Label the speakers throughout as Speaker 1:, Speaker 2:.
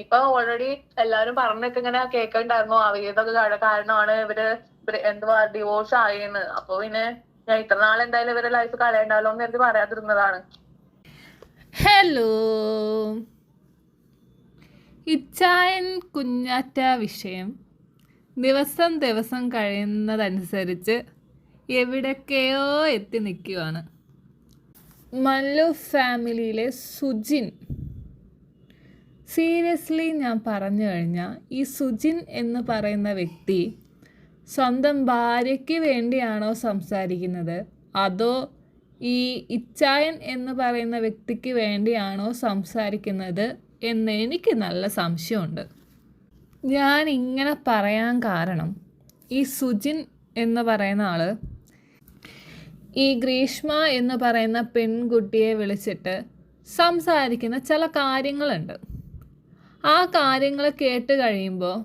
Speaker 1: ഇപ്പൊ ഓൾറെഡി എല്ലാരും പറഞ്ഞൊക്കെ ഇങ്ങനെ കേൾക്കണ്ടായിരുന്നു അവീതൊക്കെ കാരണമാണ് ഇവർ എന്തുവാ ഡിവോഴ്സ് ആയെന്ന്. അപ്പൊ പിന്നെ ഞാൻ ഇത്ര നാൾ എന്തായാലും ഇവരെ ലൈഫ് കളയണ്ടല്ലോ എന്ന് പറയാതിരുന്നതാണ്.
Speaker 2: ഹലോ ഇച്ചായൻ കുഞ്ഞാറ്റ വിഷയം. ദിവസം ദിവസം കഴിയുന്നതനുസരിച്ച് എവിടൊക്കെയോ എത്തി നിൽക്കുവാണ്. മല്ലു ഫാമിലിയിലെ സുജിൻ സീരിയസ്ലി ഞാൻ പറഞ്ഞു കഴിഞ്ഞാൽ ഈ സുജിൻ എന്ന് പറയുന്ന വ്യക്തി സ്വന്തം ഭാര്യയ്ക്ക് വേണ്ടിയാണോ സംസാരിക്കുന്നത്? അതോ ഈ ഇച്ചായൻ എന്ന് പറയുന്ന വ്യക്തിക്ക് വേണ്ടിയാണോ സംസാരിക്കുന്നത് എന്ന് എനിക്ക് നല്ല സംശയമുണ്ട്. ഞാൻ ഇങ്ങനെ പറയാൻ കാരണം ഈ സുജിൻ എന്ന് പറയുന്ന ആൾ ഈ ഗ്രീഷ്മ എന്ന് പറയുന്ന പെൺകുട്ടിയെ വിളിച്ചിട്ട് സംസാരിക്കുന്ന ചില കാര്യങ്ങളുണ്ട്. ആ കാര്യങ്ങൾ കേട്ട് കഴിയുമ്പോൾ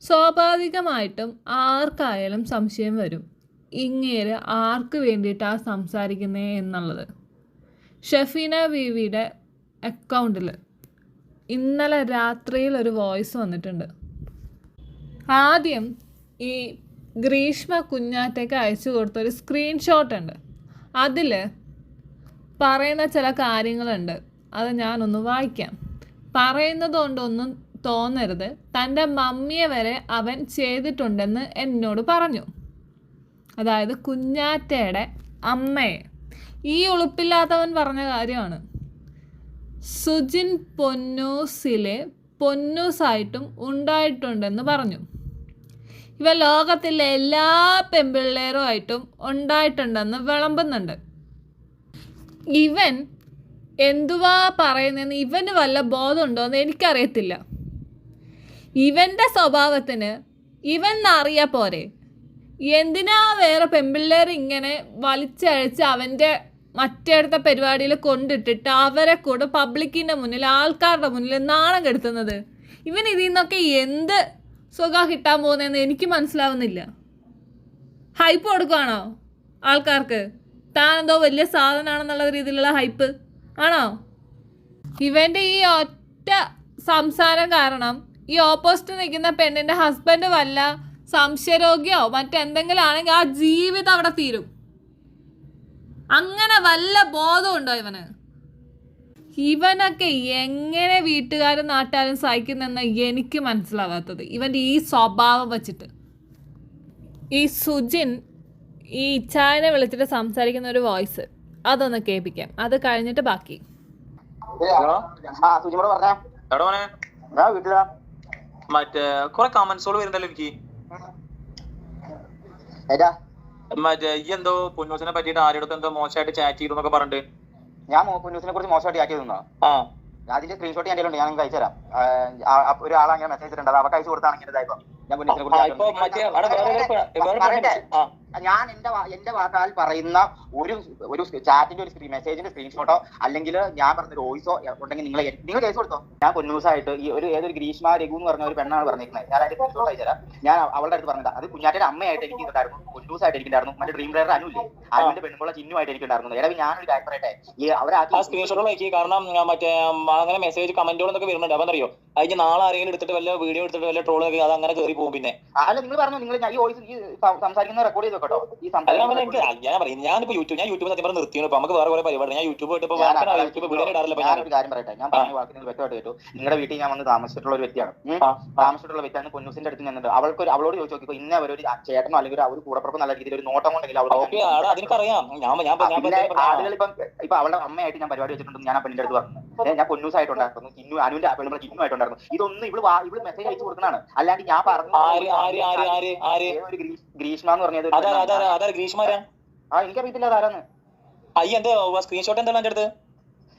Speaker 2: സ്വാഭാവികമായിട്ടും ആർക്കായാലും സംശയം വരും. ഇങ്ങേര് ആർക്ക് വേണ്ടിയിട്ടാണ് സംസാരിക്കുന്നത് എന്നുള്ളത്. ഷഫീന ബീവിയുടെ അക്കൗണ്ടിൽ ഇന്നലെ രാത്രിയിൽ ഒരു വോയിസ് വന്നിട്ടുണ്ട്. ആദ്യം ഈ ഗ്രീഷ്മ കുഞ്ഞാറ്റയ്ക്ക് അയച്ചു കൊടുത്ത ഒരു സ്ക്രീൻഷോട്ട് ഉണ്ട്. അതിൽ പറയുന്ന ചില കാര്യങ്ങളുണ്ട്. അത് ഞാനൊന്ന് വായിക്കാം. പറയുന്നത് കൊണ്ടൊന്നും തോന്നരുത്. തന്റെ മമ്മിയെ വരെ അവൻ ചെയ്തിട്ടുണ്ടെന്ന് എന്നോട് പറഞ്ഞു. അതായത് കുഞ്ഞാറ്റയുടെ അമ്മയെ. ഈ ഉളുപ്പില്ലാത്തവൻ പറഞ്ഞ കാര്യമാണ്. സുജിൻ പൊന്നൂസിലെ പൊന്നൂസായിട്ടും ഉണ്ടായിട്ടുണ്ടെന്ന് പറഞ്ഞു. ഇവ ലോകത്തിലെ എല്ലാ പെമ്പിള്ളേരുമായിട്ടും ഉണ്ടായിട്ടുണ്ടെന്ന് വിളമ്പുന്നുണ്ട്. ഇവൻ എന്തുവാ പറയുന്നതെന്ന് ഇവന് വല്ല ബോധമുണ്ടോ എന്ന് എനിക്കറിയത്തില്ല. ഇവന്റെ സ്വഭാവത്തിന് ഇവൻ അറിയാ പോരെ. എന്തിനാ വേറെ പെമ്പിള്ളേർ ഇങ്ങനെ വലിച്ചഴച്ച് അവന്റെ മറ്റേടുത്ത പരിപാടിയിൽ കൊണ്ടിട്ടിട്ട് അവരെ കൂടെ പബ്ലിക്കിന്റെ മുന്നിൽ ആൾക്കാരുടെ മുന്നിൽ നാണം കെടുത്തുന്നത്? ഇവൻ ഇതിൽ നിന്നൊക്കെ എന്ത് സുഖം കിട്ടാൻ പോകുന്നതെന്ന് എനിക്ക് മനസ്സിലാവുന്നില്ല. ഹൈപ്പ് കൊടുക്കുവാണോ ആൾക്കാർക്ക്? താനെന്തോ വലിയ സാധനമാണെന്നുള്ള രീതിയിലുള്ള ഹൈപ്പ്. ആണോ? ഇവന്റെ ഈ ഒറ്റ സംസാരം കാരണം ഈ ഓപ്പോസിറ്റ് നിൽക്കുന്ന പെണ്ണിന്റെ ഹസ്ബൻഡ് വല്ല സംശയരോഗ്യോ മറ്റെന്തെങ്കിലും ആണെങ്കിൽ ആ ജീവിതം അവിടെ തീരും. അങ്ങനെ വല്ല ബോധമുണ്ടോ ഇവന്? ഇവനൊക്കെ എങ്ങനെ വീട്ടുകാരും നാട്ടുകാരും സഹിക്കുന്നെന്ന് എനിക്ക് മനസ്സിലാവാത്തത്. ഇവന്റെ ഈ സ്വഭാവം വച്ചിട്ട്. ഈ സുജിൻ ഈ ഇച്ഛായനെ വിളിച്ചിട്ട് സംസാരിക്കുന്ന ഒരു വോയിസ് അതൊന്ന് കേൾപ്പിക്കാം. അത് കഴിഞ്ഞിട്ട് ബാക്കി.
Speaker 3: മറ്റേ കുറെ കമന്റ്സുകൾ വരുന്നല്ലോ എനിക്ക്.
Speaker 4: ഏറ്റാ
Speaker 3: മറ്റേ ഈ എന്തോ പൊന്നൂസിനെ പറ്റിയിട്ട് ആരുടെ എന്തോ മോശമായിട്ട് ചാറ്റ് ചെയ്തു എന്നൊക്കെ പറഞ്ഞിട്ട്.
Speaker 4: ഞാൻ ന്യൂസിനെ കുറിച്ച് മോശമായിട്ട് ചാറ്റ് തന്നാ
Speaker 3: ആ.
Speaker 4: അതിന്റെ സ്ക്രീൻഷോട്ട് ഞാൻ ഉണ്ട് ഞാൻ നിങ്ങൾക്ക് അയച്ചു തരാം ഒരാൾ അങ്ങനെ മെസ്സേജ് ഇട്ടുണ്ട് അവർക്ക് അയച്ചു കൊടുത്താണ് ഇങ്ങനെ ഇതായിപ്പോ. ഞാൻ പൊന്നൂസിനെ
Speaker 3: ആ,
Speaker 4: ഞാൻ എന്റെ എന്റെ വാക്കാൽ പറയുന്ന ഒരു ഒരു ചാറ്റിന്റെ ഒരു സ്ക്രീൻ മെസ്സേജിന്റെ സ്ക്രീൻഷോട്ടോ അല്ലെങ്കിൽ ഞാൻ പറഞ്ഞ ഒരു വോയിസോ ഉണ്ടെങ്കിൽ നിങ്ങൾ നിങ്ങൾ കേസ് കൊടുത്തോ? ഞാൻ പൊന്നൂസായിട്ട് ഈ ഒരു ഏതൊരു ഗ്രീഷ്മ രഘു എന്ന് പറഞ്ഞ ഒരു പെണ്ണാണ് പറഞ്ഞിരിക്കുന്നത്. ഞാൻ അതിന്റെ സ്ക്രീൻഷോട്ട് അയച്ചുതരാം ഞാൻ അവളുടെ അടുത്ത് പറഞ്ഞത്. അത് കുഞ്ഞാറ്റയുടെ അമ്മയായിട്ട് എനിക്ക് ഉണ്ടായിരുന്നു പൊന്നൂസായിട്ട് എനിക്കുണ്ടായിരുന്നു. മറ്റേ ഡ്രീം ഡ്രൈവർ അനുല്ലേ അതിന്റെ പെണ്ണുമ്പോൾ ചിഹ്നമായിട്ട് എനിക്ക് ഉണ്ടായിരുന്നു ഞാനൊരു കാര്യം പറയട്ടെ. ഈ അവരാക്കി
Speaker 3: സ്ക്രീൻഷോട്ടുകൾ അയക്കി. കാരണം മറ്റേ അങ്ങനെ മെസ്സേജ് കമന്റുകളൊക്കെ വരുന്നുണ്ട്. അപ്പൊ അറിയോ അതിന് നാളെ ആരെങ്കിലും എടുത്തിട്ട് വല്ല വീഡിയോ എടുത്തിട്ട് വല്ല ട്രോളൊക്കെ അത് അങ്ങനെ കയറി പോകും പിന്നെ.
Speaker 4: അല്ല നിങ്ങൾ പറഞ്ഞു. നിങ്ങൾ ഈ വോയിസ് ഈ സംസാരിക്കുന്ന റെക്കോർഡ് ചെയ്ത്? വെക്കട്ടോ ഈ
Speaker 3: ഞാൻ പറയും ഞാനിപ്പോ യൂട്യൂബ് ഞാൻ യൂട്യൂബ് സത്യം പറഞ്ഞ് നിർത്തിയാണ്. നമുക്ക് വേറെ കുറെ പരിപാടി. ഞാൻ യൂട്യൂബ് ഇട്ട്
Speaker 4: ഞാൻ
Speaker 3: യൂട്യൂബ്
Speaker 4: ഞാനൊരു കാര്യം പറയട്ടെ. ഞാൻ പറഞ്ഞ വാക്ക് നിങ്ങൾ വ്യക്തമായിട്ട് കേട്ടു. നിങ്ങളുടെ വീട്ടിൽ ഞാൻ വന്ന് താമസിച്ചിട്ടുള്ള ഒരു വ്യക്തിയാണ്. താമസിച്ചിട്ടുള്ള വ്യക്തിയാണ് പൊന്നൂസിന്റെ അടുത്ത് ഞാൻ അവൾക്ക് ഒരു അവളോട് ചോദിച്ചു നോക്കിയപ്പോ ഇന്ന ഒരു ചേട്ടനോ അല്ലെങ്കിൽ ഒരു ഒരു കൂടപ്പുറപ്പ് നല്ല രീതിയിൽ ഒരു നോട്ടം ഉണ്ടെങ്കിൽ അവൾ
Speaker 3: ഓക്കെ ആടാ അതിനറിയാം ഞാൻ ഇപ്പൊ-
Speaker 4: ആളുകൾ ഇപ്പം ഇപ്പൊ അവളുടെ അമ്മയായിട്ട് ഞാൻ പരിപാടി വെച്ചിട്ടുണ്ടെന്ന് ഞാൻ ആ പെണ്ണിന്റെ അടുത്ത് പറഞ്ഞു. ഞാൻ പൊന്നൂസ് ആയിട്ടുണ്ടായിരുന്നു കിന്നു അനുവിന്റെ പെണ്ണുമ്പോൾ കിന്നു ആയിട്ടുണ്ടായിരുന്നു ഇതൊന്നും ഇവൾ ഇവൾ മെസ്സേജ് അയച്ചു കൊടുക്കുന്നതാണ്. അല്ലാണ്ട് ഞാൻ പറഞ്ഞു ഗ്രീഷ്മെന്ന് ഗ്രീഷ്മ എന്ന് പറഞ്ഞത് ആ എനിക്കറിയത്തില്ല അതാരാന്ന്
Speaker 3: അയ്യ എന്താ സ്ക്രീൻഷോട്ട് എന്താണ് എന്റെ അടുത്ത്?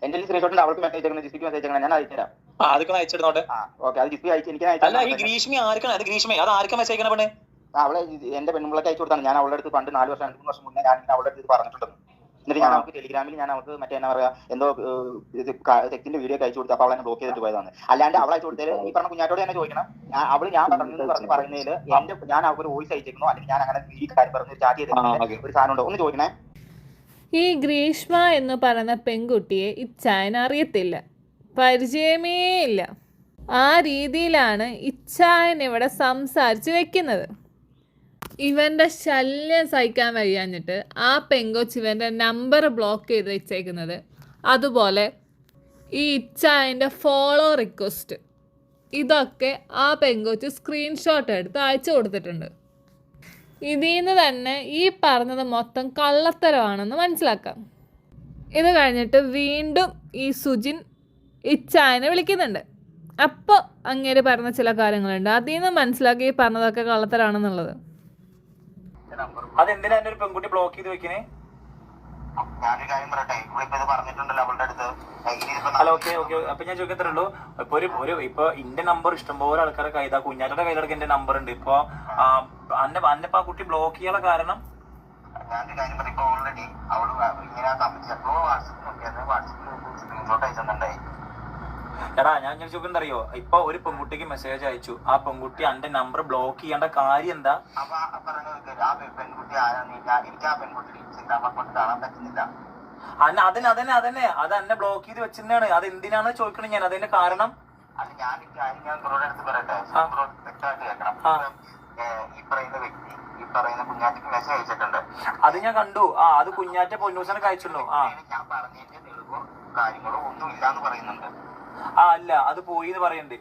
Speaker 4: എന്റെ സ്ക്രീൻഷോട്ട് അവൾക്ക് മെസ്സേജ് അയച്ചേക്കുന്നത് ജിസ്റ്റിക്ക് മെസ്സേജ് ഞാൻ അയച്ചുതരാം
Speaker 3: ആ അതൊക്കെ ഒന്ന് അയച്ചിടുന്നോട്ടെ
Speaker 4: ഓക്കെ അത് ജിസ്റ്റി അയച്ചു എനിക്ക്
Speaker 3: അല്ല ഈ
Speaker 4: അയച്ചു
Speaker 3: ഗ്രീഷ്മി ആർക്കാണ്? അത് ഗ്രീഷ്മ അത് ആർക്കാ മെസ്സേജ് അയക്കണ പെണ്ണ്?
Speaker 4: അവളെ എന്റെ പെണ്ണുമ്പിളൊക്കെ അയച്ചു കൊടുത്താണ്. ഞാൻ അവളുടെ അടുത്ത് പണ്ട് നാല് വർഷം അഞ്ച് മൂന്ന് വർഷം മുന്നേ ഞാൻ അവളുടെ അടുത്ത് പറഞ്ഞിട്ടുണ്ടെന്ന്. എന്നിട്ട് ഞാൻ അവർക്ക് ടെലിഗ്രാമിൽ ഞാൻ അവർക്ക് മറ്റേ എന്നാ പറയാ എന്തോ തെക്കിന്റെ വീഡിയോ അയച്ചു കൊടുത്തു അപ്പൊ അവളെ ബ്ലോക്ക് ചെയ്തിട്ട് പോയതാണ്. അല്ലാണ്ട് അവൾ അയച്ചു കൊടുത്തത് ഈ പറഞ്ഞ കുഞ്ഞാറ്റോട് തന്നെ ചോദിക്കണം. ഞാൻ അവൾ ഞാൻ പറഞ്ഞു പറഞ്ഞ് പറയുന്നതിൽ എന്റെ ഞാൻ അവർക്ക് വോയിസ് അയച്ചേക്കുന്നു. അല്ലെങ്കിൽ ഞാൻ അങ്ങനെ ഈ കാര്യം പറഞ്ഞു ചാറ്റ് ചെയ്തിട്ടുണ്ട് ഒരു സാധനം ഉണ്ടോ. ഒന്ന് ചോദിക്കണേ.
Speaker 2: ഈ ഗ്രീഷ്മ എന്ന് പറയുന്ന പെൺകുട്ടിയെ ഇച്ചായൻ അറിയത്തില്ല. പരിചയമേ ഇല്ല. ആ രീതിയിലാണ് ഇച്ഛായൻ ഇവിടെ സംസാരിച്ച് വെക്കുന്നത്. ഇവന്റെ ശല്യം സഹിക്കാൻ വയ്യാഞ്ഞിട്ട് ആ പെങ്കൊച്ച് ഇവന്റെ നമ്പർ ബ്ലോക്ക് ചെയ്ത് വെച്ചേക്കുന്നത്. അതുപോലെ ഈ ഇച്ചായന്റെ ഫോളോ റിക്വസ്റ്റ് ഇതൊക്കെ ആ പെങ്കൊച്ച് സ്ക്രീൻഷോട്ട് എടുത്ത് അയച്ചു കൊടുത്തിട്ടുണ്ട്. ഇതിൽ നിന്ന് തന്നെ ഈ പറഞ്ഞത് മൊത്തം കള്ളത്തരമാണെന്ന് മനസ്സിലാക്കാം. ഇത് കഴിഞ്ഞിട്ട് വീണ്ടും ഈ സുജിൻ ഇച്ചായനെ വിളിക്കുന്നുണ്ട്. അപ്പോൾ അങ്ങേര് പറഞ്ഞ ചില കാര്യങ്ങളുണ്ട്. അതിൽ നിന്ന് മനസ്സിലാക്കി പറഞ്ഞതൊക്കെ കള്ളത്തരാണെന്നുള്ളത്.
Speaker 3: അതെന്തിനാ എന്റെ ഒരു പെൺകുട്ടി ബ്ലോക്ക് ചെയ്ത് വെക്കണേ?
Speaker 4: ഞാനൊരു കാര്യം പറയട്ടെ? ഇവളിപ്പോ ഇത് പറഞ്ഞിട്ടുണ്ടല്ലോ അവളുടെ അടുത്ത്.
Speaker 3: അല്ല ഓക്കെ ഓക്കെ. അപ്പൊ ഞാൻ ചോദിക്കത്തേ ഉള്ളൂ. ഇപ്പൊ ഒരു ഒരു ഇപ്പൊ ഇന്റെ നമ്പർ ഇഷ്ടംപോലെ ആൾക്കാരെ കൈതാ കുഞ്ഞാറ്റയുടെ കയ്യിലൊക്കെ എന്റെ നമ്പർ ഉണ്ട്. ഇപ്പൊ അന്നെ അന്നെ ഇപ്പൊ ആ കുട്ടി ബ്ലോക്ക് ചെയ്യാനുള്ള കാരണം?
Speaker 4: ഞാനൊരു കാര്യം പറയും ഇപ്പൊ ഓൾറെഡി അവൾ ഇങ്ങനെ വാട്സപ്പ് നോക്കിയാൽ നോക്കി സ്ക്രീൻഷോട്ട് അയച്ചിട്ടുണ്ടായി
Speaker 3: എടാ ഞാൻ ഞാൻ ചോദിക്കുന്നത് അറിയോ? ഇപ്പൊ ഒരു പെൺകുട്ടിക്ക് മെസ്സേജ് അയച്ചു. ആ പെൺകുട്ടി അന്റെ നമ്പർ ബ്ലോക്ക് ചെയ്യേണ്ട കാര്യം എന്താ? അന്നെ അതന്നെ അതന്നെ അതന്നെ. അത് എന്നെ ബ്ലോക്ക് ചെയ്ത് വെച്ചിരുന്നാണ് അത് എന്തിനാണ് ചോദിക്കണം ഞാൻ? അതിന്റെ കാരണം?
Speaker 4: അത് ഞാൻ ഈ പറയുന്ന വ്യക്തി ഈ പറയുന്ന കുഞ്ഞാറ്റിക്ക് മെസ്സേജ് അയച്ചിട്ടുണ്ട്.
Speaker 3: അത് ഞാൻ കണ്ടു. ആ അത് കുഞ്ഞാറ്റ പൊന്നൂസനൊക്കെ അയച്ചുള്ളൂ ആ.
Speaker 4: ഞാൻ പറഞ്ഞതിന്റെ തെളിവോ കാര്യങ്ങളോ ഒന്നും ഇല്ലാന്ന് പറയുന്നുണ്ട്.
Speaker 3: ആ അല്ല അത് പോയി എന്ന് പറയുന്നുണ്ട്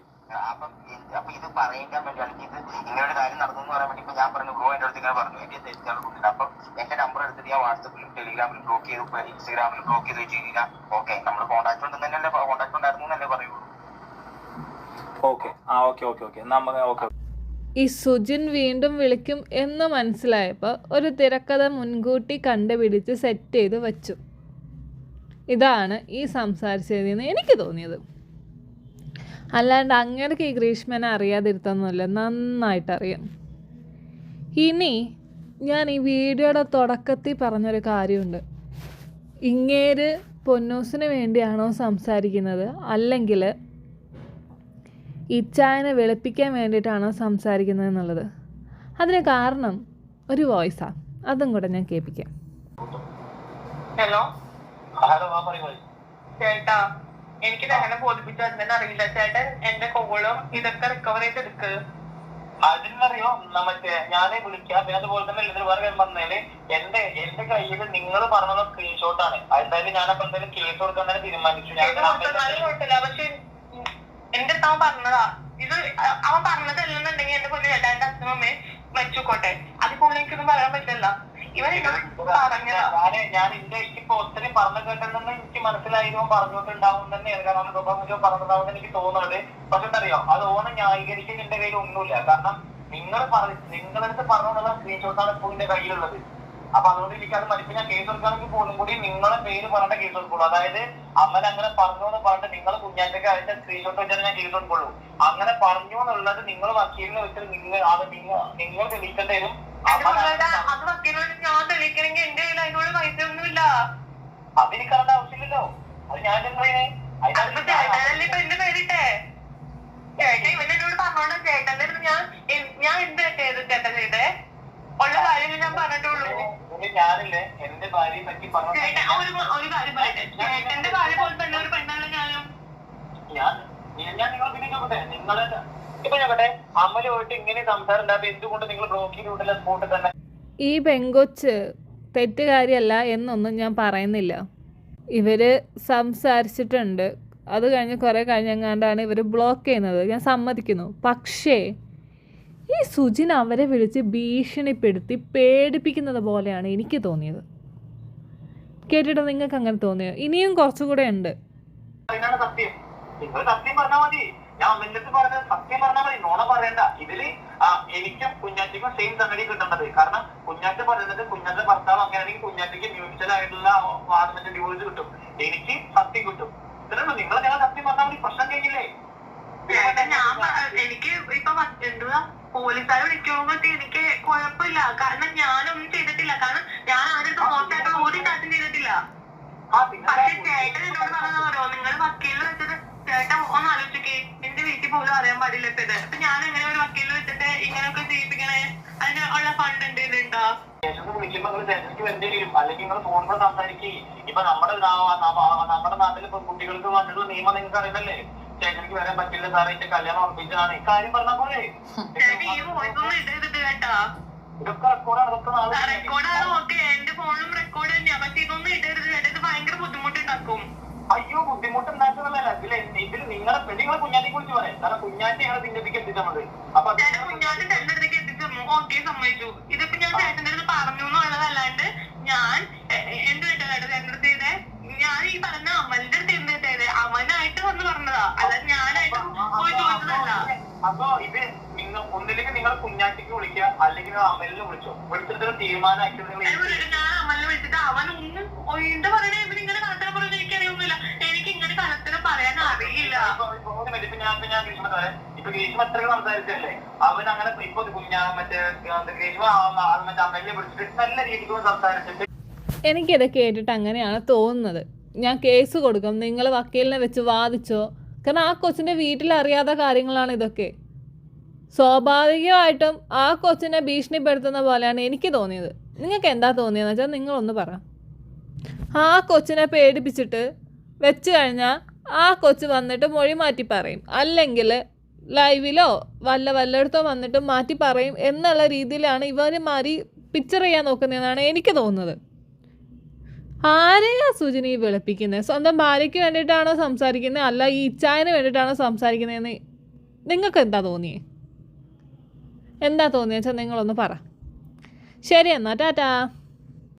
Speaker 4: അപ്പം അപ്പൊ ഇത് പറയിക്കാൻ വേണ്ടി അല്ലെങ്കിൽ ഇത് ഇങ്ങനെ ഒരു കാര്യം നടന്നു എന്ന് പറയാൻ വേണ്ടി ഇപ്പൊ ഞാൻ പറഞ്ഞു ബ്രോ എന്റെ അടുത്ത് ഇങ്ങനെ പറഞ്ഞു എന്റെ കൊണ്ടില്ല അപ്പൊ എന്റെ നമ്പർ എടുത്തിട്ട് ഞാൻ വാട്സപ്പിലും ടെലിഗ്രാമിലും ബ്ലോക്ക് ചെയ്തു ഇൻസ്റ്റാഗ്രാമിലും ബ്ലോക്ക് ചെയ്ത് വെച്ച് കഴിഞ്ഞാൽ ഓക്കെ നമ്മൾ കോൺടാക്ട് ഉണ്ടെന്നല്ലേ കോൺടാക്ട് ഉണ്ടായിരുന്നു എന്നല്ലേ പറയുള്ളൂ.
Speaker 3: ഓക്കെ ആ ഓക്കെ ഓക്കെ ഓക്കെ ഓക്കെ
Speaker 2: ഈ സുജിൻ വീണ്ടും വിളിക്കും എന്ന് മനസ്സിലായപ്പോൾ ഒരു തിരക്കഥ മുൻകൂട്ടി കണ്ടുപിടിച്ച് സെറ്റ് ചെയ്ത് വച്ചു. ഇതാണ് ഈ സംസാരിച്ചതെന്ന് എനിക്ക് തോന്നിയത്. അല്ലാണ്ട് അങ്ങനെയൊക്കെ ഈ ഗ്രീഷ്മനെ അറിയാതിരുത്തൊന്നുമില്ല. നന്നായിട്ടറിയാം. ഇനി ഞാൻ ഈ വീഡിയോയുടെ തുടക്കത്തിൽ പറഞ്ഞൊരു കാര്യമുണ്ട്. ഇങ്ങേര് പൊന്നൂസിന് വേണ്ടിയാണോ സംസാരിക്കുന്നത്? അല്ലെങ്കിൽ ഇച്ചായനെ വെളുപ്പിക്കാൻ വേണ്ടിയിട്ടാണോ സംസാരിക്കുന്നത് എന്നുള്ളത്? അതിന് കാരണം ഒരു വോയിസാണ് അതും കൂടെ ഞാൻ കേൾപ്പിക്കാം.
Speaker 1: ഹലോ.
Speaker 3: ഹലോ.
Speaker 1: ചേട്ടാ എനിക്ക് അങ്ങനെ ബോധിപ്പിച്ചു എന്തെന്ന് അറിയില്ല. ചേട്ടൻ എന്റെ കോളും ഇതൊക്കെ റിക്കവർ ചെയ്ത് എടുക്ക്.
Speaker 3: അതിനറിയോ? മറ്റേ ഞാനേ വിളിക്കാം. പിന്നെ അതുപോലെ തന്നെ ഇതിൽ വേറെ കാര്യം പറഞ്ഞാൽ എന്റെ എന്റെ കയ്യിൽ നിങ്ങൾ പറഞ്ഞ സ്ക്രീൻഷോട്ട് ആണ്. എന്തായാലും ഞാനപ്പോ എന്തായാലും കേസ് കൊടുക്കാൻ തന്നെ തീരുമാനിച്ചു.
Speaker 1: പക്ഷെ എന്റെ അടുത്ത് അവൻ പറഞ്ഞതാ. ഇത് അവൻ പറഞ്ഞതല്ലെന്നുണ്ടെങ്കിൽ എന്റെ പൊന്നു ചേട്ടാ എന്റെ അച്ഛനും അമ്മയും മരിച്ചുക്കോട്ടെ. അതിപ്പോ എനിക്കൊന്നും പറയാൻ പറ്റില്ല ഇവൻ പറഞ്ഞതാ
Speaker 3: ഞാൻ ഞാൻ എന്റെ എനിക്കിപ്പോ ഒത്തിരി പറഞ്ഞു കേട്ടെന്ന് എനിക്ക് മനസ്സിലായിരുന്നു പറഞ്ഞോട്ടുണ്ടാവും തന്നെയാണ്. കാരണം സ്വഭാവം പറഞ്ഞതാവും എനിക്ക് തോന്നുന്നത് പക്ഷെ എന്തറിയോ അത് ഓണം ന്യായീകരിക്കാൻ എന്റെ കയ്യിൽ ഒന്നുമില്ല. കാരണം നിങ്ങൾ പറഞ്ഞു നിങ്ങളടുത്ത് പറഞ്ഞുള്ള സ്ക്രീൻഷോട്ടാണ് ഇപ്പോൾ എന്റെ കയ്യിലുള്ളത്. അപ്പൊ അതുകൊണ്ട് എനിക്ക് അത് മരിപ്പ് ഞാൻ കേസ് എടുക്കുകയാണെങ്കിൽ പോലും കൂടി നിങ്ങളെ പേര് പറഞ്ഞ കേസ് എടുക്കുള്ളൂ. അതായത് അമ്മൻ അങ്ങനെ പറഞ്ഞു എന്ന് പറഞ്ഞിട്ട് നിങ്ങൾ കുഞ്ഞാറ്റൊക്കെ അയച്ച സ്ക്രീൻഷോട്ട് വെച്ചാൽ ഞാൻ കേസ് എടുക്കുള്ളൂ. അങ്ങനെ പറഞ്ഞു എന്നുള്ളത് നിങ്ങൾ വക്കീലിനെ വെച്ചിട്ട് നിങ്ങൾ അത് നിങ്ങൾ നിങ്ങൾ വരും.
Speaker 1: അത് വക്കീലോട് ഞാൻ തെളിയിക്കണമെങ്കിൽ എന്റെ കയ്യിൽ അതിനോട് പൈസ ഒന്നുമില്ല
Speaker 3: അതെനിക്കറിയേണ്ട ആവശ്യമില്ലല്ലോ. അത് ഞാൻ
Speaker 1: ചേട്ടനല്ലേ ഇപ്പൊ എന്റെ പേരിട്ടെ. ചേട്ടൻ എന്നോട് പറഞ്ഞോണ്ട് ചേട്ടന്റെ അടുത്ത് ഞാൻ ഞാൻ എന്ത് ചെയ്ത് ചേട്ടൻ ചെയ്തേ? ഉള്ള കാര്യങ്ങൾ ഞാൻ പറഞ്ഞിട്ടുള്ളൂ.
Speaker 3: ഞാനില്ലേ? എന്റെ ഭാര്യയെ പറ്റി പറഞ്ഞു
Speaker 1: ഒരു കാര്യം പറയട്ടെ. ചേട്ടന്റെ ഭാര്യ പോലെ തന്നെ ഒരു പെണ്ണാണ് ഞാനും.
Speaker 3: ഞാൻ ഞാൻ- നിങ്ങൾ പിന്നെ ചോട്ടെ നിങ്ങൾ ഇപ്പൊ ചോട്ടെ അമൽ പോയിട്ട് ഇങ്ങനെ സംസാരം ഉണ്ടാകും എന്തുകൊണ്ട് നിങ്ങൾ ബ്ലോക്ക് വിടില്ല സ്പോട്ടിൽ തന്നെ?
Speaker 2: ഈ പെങ്കൊച്ച് തെറ്റുകാരിയല്ല എന്നൊന്നും ഞാൻ പറയുന്നില്ല. ഇവർ സംസാരിച്ചിട്ടുണ്ട്. അത് കഴിഞ്ഞ് കുറേ കഴിഞ്ഞെങ്ങാണ്ടാണ് ഇവർ ബ്ലോക്ക് ചെയ്യുന്നത്. ഞാൻ സമ്മതിക്കുന്നു. പക്ഷേ ഈ സുജിൻ അവരെ വിളിച്ച് ഭീഷണിപ്പെടുത്തി പേടിപ്പിക്കുന്നത് പോലെയാണ് എനിക്ക് തോന്നിയത്. കേട്ടിട്ട് നിങ്ങൾക്ക് അങ്ങനെ തോന്നിയോ? ഇനിയും കുറച്ചും കൂടെ ഉണ്ട്.
Speaker 3: സത്യം. നിങ്ങൾ സത്യം പറഞ്ഞാൽ മതി. ഞാൻ അമ്മന്റെ പറഞ്ഞ സത്യം പറഞ്ഞാൽ മതി നോണ പറയണ്ട. ഇതിൽ എനിക്കും കുഞ്ഞാറ്റയ്ക്കും സെയിം സംഗതി കിട്ടേണ്ടത്. കാരണം കുഞ്ഞാറ്റ പറയുന്നത് കുഞ്ഞാറ്റ ഭർത്താവ് അങ്ങനെയാണെങ്കിൽ കുഞ്ഞാറ്റയ്ക്ക് മ്യൂച്വൽ ആയിട്ടുള്ള വാദത്തിന്റെ ഡിവോഴ്സ് കിട്ടും. എനിക്ക് സത്യം കിട്ടും. ഇത്രയുള്ളൂ നിങ്ങൾ ഞങ്ങൾ സത്യം പറഞ്ഞാൽ മതി. പ്രശ്നം കഴിഞ്ഞില്ലേ?
Speaker 1: എനിക്ക് ഇപ്പൊ എന്താ പോലീസുകാരെ വിളിക്കുമ്പോഴത്തെ എനിക്ക് കുഴപ്പമില്ല. കാരണം ഞാനൊന്നും ചെയ്തിട്ടില്ല. കാരണം ഞാൻ ആരും മോശമായിട്ട് ഒരു കാര്യം ചെയ്തിട്ടില്ല. പക്ഷെ ചേട്ടൻ എന്നോട് പറഞ്ഞതോ നിങ്ങൾ വക്കീലിൽ വെച്ചിട്ട് ചേട്ടൻ ഒന്ന് ആലോചിക്കേ എന്റെ വീട്ടിൽ പോലും അറിയാൻ പാടില്ല ഇപ്പൊ ഇത്. അപ്പൊ ഞാൻ എങ്ങനെ ഒരു വക്കീലിൽ വെച്ചിട്ട് ഇങ്ങനെയൊക്കെ ചെയ്യിപ്പിക്കണേ അതിന് ഉള്ള ഫണ്ട്
Speaker 3: കൂടെ സംസാരിക്കുകയും ഇപ്പൊ നമ്മുടെ നമ്മുടെ കുട്ടികൾക്ക് വന്നിട്ടുള്ള നിയമം നിങ്ങൾക്ക് അറിയുന്നല്ലേ ചേട്ടനിക്ക് വരാൻ പറ്റില്ല സാറേ എന്റെ കല്യാണം ഉറപ്പിച്ചതാണ്. ഇക്കാര്യം പറഞ്ഞ പോലെ ഇതൊക്കെ റെക്കോർഡാണ് ഇതൊക്കെ നാളെ
Speaker 1: റെക്കോർഡാണ് ഓക്കെ. എന്റെ ഫോണിലും റെക്കോർഡ് തന്നെയാ. പക്ഷെ ഇതൊന്നും ഇടരുത്. ചേട്ടാ ഇത് ഭയങ്കര ബുദ്ധിമുട്ടുണ്ടാക്കും.
Speaker 3: ഇതിൽ ഇതിൽ നിങ്ങളെ നിങ്ങളെ കുഞ്ഞാറ്റിയെ കുറിച്ച് പറയാം കാരണം കുഞ്ഞാറ്റി ഞങ്ങളെ തിന്നതിക്ക് എത്തിച്ചത് അപ്പൊ
Speaker 1: ഞാൻ കുഞ്ഞാന്റെ ചേട്ടന്റെ അടുത്തേക്ക് എത്തിച്ചു ഓക്കെ സമ്മതിച്ചു ഇതിപ്പോ ഞാൻ ചേട്ടന്റെ അടുത്ത് പറഞ്ഞു എന്നുള്ളതല്ലാണ്ട് ഞാൻ എന്ത് കേട്ടോ ചേട്ടന്റെ അടുത്ത് ചെയ്തേ ഞാൻ ഈ പറഞ്ഞ അമലിന്റെ അടുത്ത് എന്ത് ചെയ്തേ അവനായിട്ട് വന്ന് പറഞ്ഞതാ അല്ലാതെ ഞാനായിട്ട് പോയി ചോദിച്ചതല്ല
Speaker 3: അപ്പൊ ഇത് നിങ്ങൾ ഒന്നില്ലെങ്കിൽ നിങ്ങൾ കുഞ്ഞാറ്റിക്ക് വിളിക്കുക അല്ലെങ്കിൽ അമലിനെ വിളിച്ചോ ഓരോരുത്തരുടെ നിങ്ങൾ
Speaker 1: ഞാൻ അമലിനെ വിളിച്ചിട്ട് അവൻ ഒന്നും പറയണേ എനിക്ക് എനിക്ക് ഇങ്ങനെ പറയാൻ അറിയില്ല.
Speaker 3: ഇപ്പൊ- ഗ്രീഷ്മ സംസാരിച്ചല്ലേ അവൻ അങ്ങനെ ഇപ്പൊ കുഞ്ഞാ മറ്റേ എന്താ ഗ്രീഷ്മ ആ- ആ- മറ്റേ അമ്മയെ വിളിച്ചിട്ട് നല്ല രീതിക്ക് സംസാരിച്ചിട്ട്
Speaker 2: എനിക്കിത് കേട്ടിട്ട് അങ്ങനെയാണ് തോന്നുന്നത്. ഞാൻ കേസ് കൊടുക്കും. നിങ്ങൾ വക്കീലിനെ വെച്ച് വാദിച്ചോ? കാരണം ആ കൊച്ചിന്റെ വീട്ടിൽ അറിയാത്ത കാര്യങ്ങളാണ് ഇതൊക്കെ. സ്വാഭാവികമായിട്ടും ആ കൊച്ചിനെ ഭീഷണിപ്പെടുത്തുന്ന പോലെയാണ് എനിക്ക് തോന്നിയത്. നിങ്ങൾക്ക് എന്താ തോന്നിയതെന്ന് വെച്ചാൽ നിങ്ങളൊന്ന് പറ. ആ കൊച്ചിനെ പേടിപ്പിച്ചിട്ട് വെച്ച് കഴിഞ്ഞാൽ ആ കൊച്ച് വന്നിട്ട് മൊഴി മാറ്റി പറയും. അല്ലെങ്കിൽ ലൈവിലോ വല്ല വല്ലയിടത്തോ വന്നിട്ട് മാറ്റി പറയും എന്നുള്ള രീതിയിലാണ് ഇവർ മാറി പിക്ചർ ചെയ്യാൻ നോക്കുന്നതെന്നാണ് എനിക്ക് തോന്നുന്നത്. ആരെയാ സുജിനി വെളുപ്പിക്കുന്നത് സ്വന്തം ഭാര്യയ്ക്ക് വേണ്ടിയിട്ടാണോ സംസാരിക്കുന്നത് അല്ല ഈ ഇച്ചായന് വേണ്ടിയിട്ടാണോ സംസാരിക്കുന്നതെന്ന് നിങ്ങൾക്ക് എന്താ തോന്നിയേ? എന്താ തോന്നിയെന്ന് വെച്ചാൽ നിങ്ങളൊന്ന് പറ. ശരി എന്നാ ടാറ്റാ.